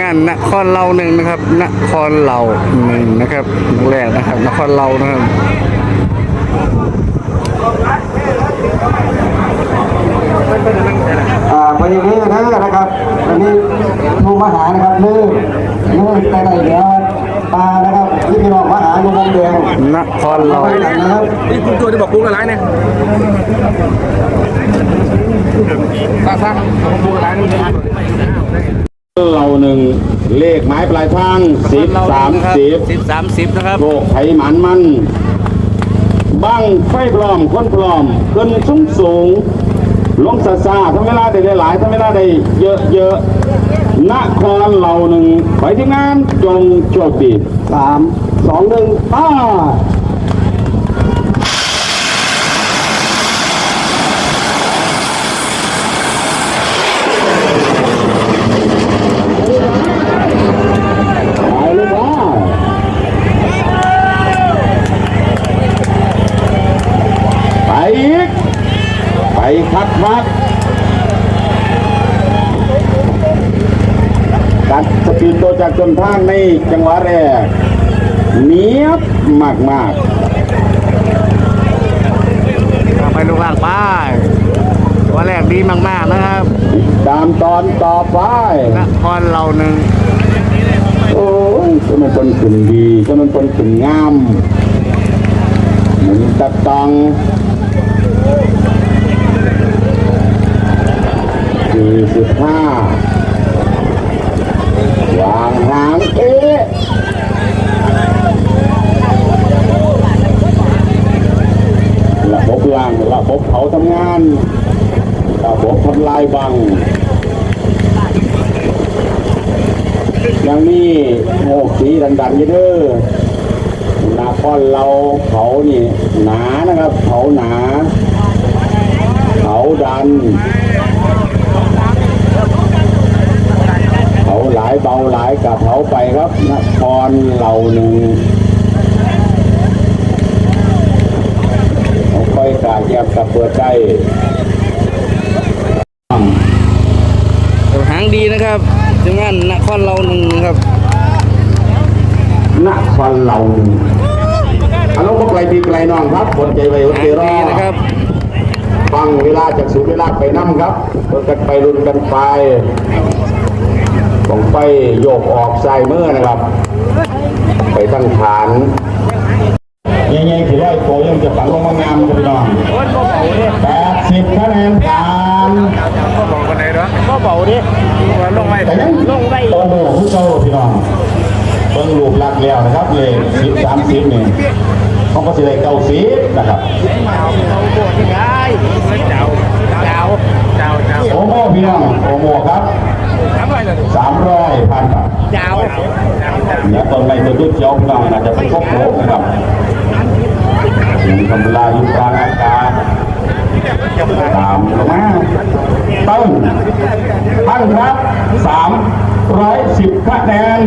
งานนครเราหนึ่งนะครับ นครเราหนึ่งนะครับแรกนะครับ นครเรานะครับอ่าไปอย่างนี้นะนะครับอันนี้ทูมาหานะครับนี่นี่แต่ไหนเดี๋ยวตานะครับที่พี่น้องมาหาลุงวงแดงนครเราไปกันนะครับนี่คุณตัวจะบอกกูกับร้านเนี่ยตาซักกูกับร้านนี่ เราหนึ่งเลขไม้ปลายทางสิบสามสิบสิบสามสิบนะครับโรคไขมันมันบ้างไฟปลอมคนปลอมขึ้นสูงสูงลงซาซาทำเวลาได้หลายๆทำเวลาได้เยอะเยอะๆนครเราหนึ่งไปที่งานจงโชคดีสามสองหนึ่งป้า ไปเลยว่าไปอีก ไป คักคักการสปีดตัวจากจนทางในจังหวะแรกเนียบมากมากไปลูกหลานไปตัวแรกดีมาก ๆ นะครับๆตามตอนต่อไปนครเราหนึ่งโอ้ยจะมันคนขึ้นดีจะมันคนขึ้นงามหมุนตะตังสี่สิบห้าวางหางเอ๊ะระบบ ล่างระบบเขาทำงานระบบทำลายบังยังมีโงกสีดันๆอยู่เด้อหนาก้อนเราเขานี่หนานะครับ เขาหนา เขาดัน เขาหลายเบาหลายกับเขาไปครับนครเหล่าหนึ่งเขาค่อยกาแยบกับเปิดใจ หางดีนะครับทีมงานนครเราหนึ่งนะครับนครเหล่าหนึ่งอารมณ์บ่ไกลปีไกลน้องครับบนใจไว้โอหางเครอดีนะครับฟังเวลาจากสูงเวลาไปน้ำครับเปิดกันไปรุนกันไปของไปโยกออกใส่เมื่อนะครับ ไปตั้งฐานยังไงถือว่าโกยังจะฝังลงมางามครับพี่น้องแปดสิบคะแนนผ่าน ก็บอกกันไหน เนาะก็เบาดิลงไปแต่ยังลงไปโตโน่ผู้เจ้าพี่น้องเบิ้งรูปลักษณ์แล้วนะครับเลยสิบสามสิบนี่เขาก็สิได้เก้าสิบนะครับเจ้าเจ้าเจ้าเจ้าโอโมพี่น้องโอโมครับทำอะไรเลยสามร้อยพันบาทเจ้าเนี่ยต้นไม้ตัวยุดเจ้าพี่น้องอาจจะเป็นพวกโลกนะครับยังทำลายอยู่กลางอากาศตามลงมาตั้งตั้ง ครับสามร้อยสิบคะแนน